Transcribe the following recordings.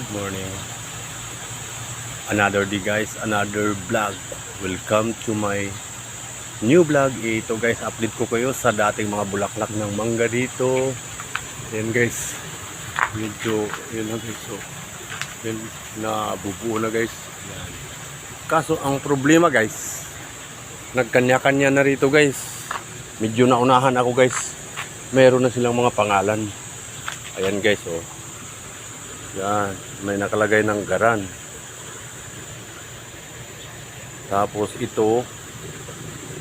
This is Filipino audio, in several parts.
Good morning. Another day guys, another vlog. Welcome to my new vlog. Ito guys, update ko kayo sa dating mga bulaklak ng mangga dito. Yan guys. Medyo, yun na guys. So, yun, nabubuo na guys. Yan. Kaso ang problema guys, nagkanya-kanya na rito guys. Medyo naunahan ako guys. Meron na silang mga pangalan. Ayan guys, oh. Yan, may nakalagay ng garan. Tapos ito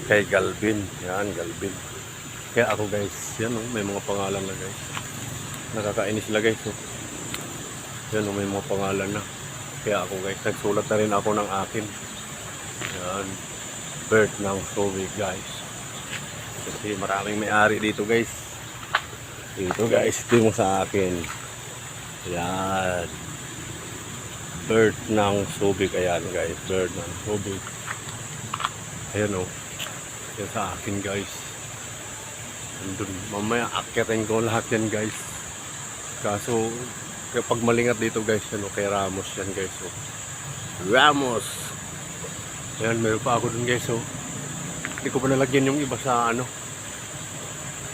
kay Galvin. Yan, Galvin. Kaya ako guys, yan oh, may mga pangalan na guys. Nakakainis sila guys. Oh. Yan oh, may mga pangalan na. Kaya ako guys, nagsulat na rin ako ng akin. Yan. Birth ng Soviet guys. Kasi maraming may-ari dito guys. Dito guys, ito yung sa akin. Yan. Bird ng Subic. Ayan guys. Bird ng Subic. Ayan o. Yan sa akin guys. Andun. Mamaya akyatin ko lahat yan guys. Kaso kapag malingat dito guys. Ano, kay Ramos yan guys. O. Ramos. Ayan. Meron pa ako dun guys. O. Hindi ko pa nalagyan yung iba sa ano.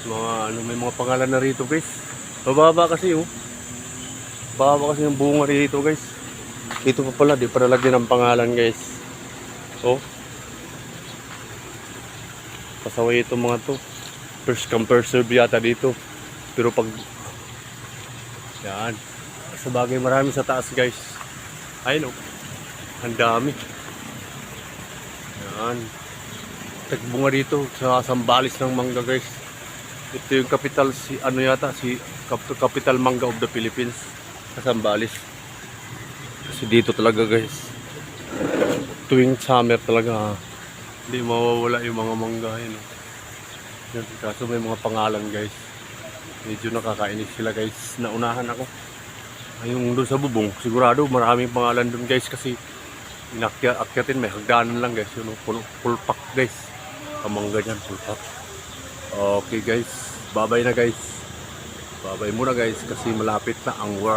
Mga ano. May mga pangalan na rito guys. Mababa kasi oh. Baba kasi yung bunga dito guys. Dito pa pala, di pa nalagyan ng pangalan guys. So, pasaway itong mga to. First come first serve yata dito. Pero pag, yan. Sa bagay marami sa taas guys. Ayun oh. Ang dami. Yan. Tagbunga dito sa Sambalis ng mangga guys. Ito yung capital si ano yata si cap- capital mangga of the Philippines sa Sambales. Kasi dito talaga guys. Tuwing summer talaga hindi mawawala yung mga mangga yun. oh. Yan, kaso may mga pangalan guys. Medyo nakakainis sila guys. Naunahan ako. Ay, Yung doon sa bubong, sigurado maraming pangalan doon guys kasi inakyat akyatin may hagdanan lang guys. Yun, full, full pack guys. Kamangga niyan, full pack. Okay guys, bye-bye na guys. Bye-bye muna guys kasi malapit na ang war